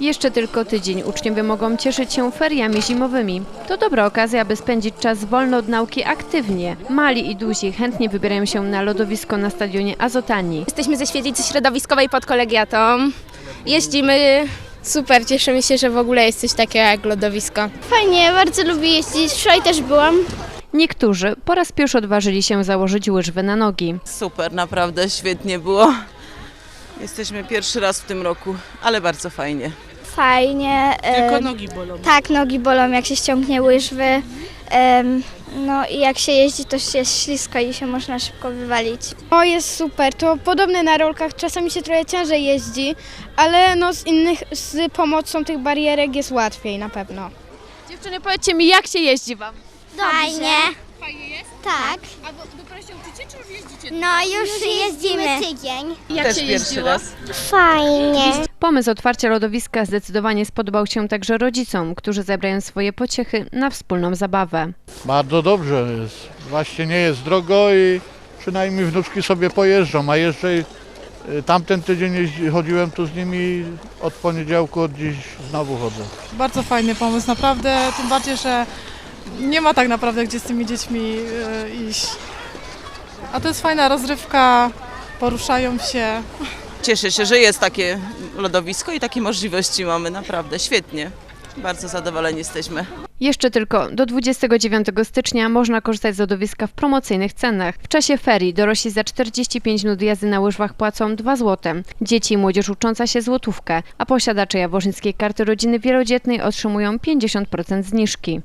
Jeszcze tylko tydzień uczniowie mogą cieszyć się feriami zimowymi. To dobra okazja, aby spędzić czas wolno od nauki aktywnie. Mali i duzi chętnie wybierają się na lodowisko na stadionie Azotani. Jesteśmy ze świetlicy środowiskowej pod kolegiatą. Jeździmy. Super, cieszymy się, że w ogóle jest coś takiego jak lodowisko. Fajnie, bardzo lubię jeździć. Wczoraj też byłam. Niektórzy po raz pierwszy odważyli się założyć łyżwy na nogi. Super, naprawdę świetnie było. Jesteśmy pierwszy raz w tym roku, ale bardzo fajnie. Fajnie. Tylko e, nogi bolą. Tak, nogi bolą, jak się ściągnie łyżwy. No i jak się jeździ, to się jest ślisko i się można szybko wywalić. O, jest super. To podobne na rolkach. Czasami się trochę ciężej jeździ, ale no z innych, z pomocą tych barierek jest łatwiej na pewno. Dziewczyny, powiedzcie mi, jak się jeździ wam? Fajnie. Fajnie jest? Tak. A dopiero się uczycie, czy już jeździcie? No już jeździmy tydzień. Też pierwszy raz. Fajnie. Pomysł otwarcia lodowiska zdecydowanie spodobał się także rodzicom, którzy zebrają swoje pociechy na wspólną zabawę. Bardzo dobrze jest. Właśnie nie jest drogo i przynajmniej wnuczki sobie pojeżdżą, a jeszcze y, tamten tydzień jeździ, chodziłem tu z nimi od poniedziałku, od dziś znowu chodzę. Bardzo fajny pomysł, naprawdę. Tym bardziej, że nie ma tak naprawdę gdzie z tymi dziećmi e, iść. A to jest fajna rozrywka, poruszają się. Cieszę się, że jest takie lodowisko i takie możliwości mamy, naprawdę świetnie. Bardzo zadowoleni jesteśmy. Jeszcze tylko do 29 stycznia można korzystać z lodowiska w promocyjnych cenach. W czasie ferii dorośli za 45 minut jazdy na łyżwach płacą 2 zł. Dzieci i młodzież ucząca się złotówkę, a posiadacze jaworzyńskiej karty rodziny wielodzietnej otrzymują 50% zniżki.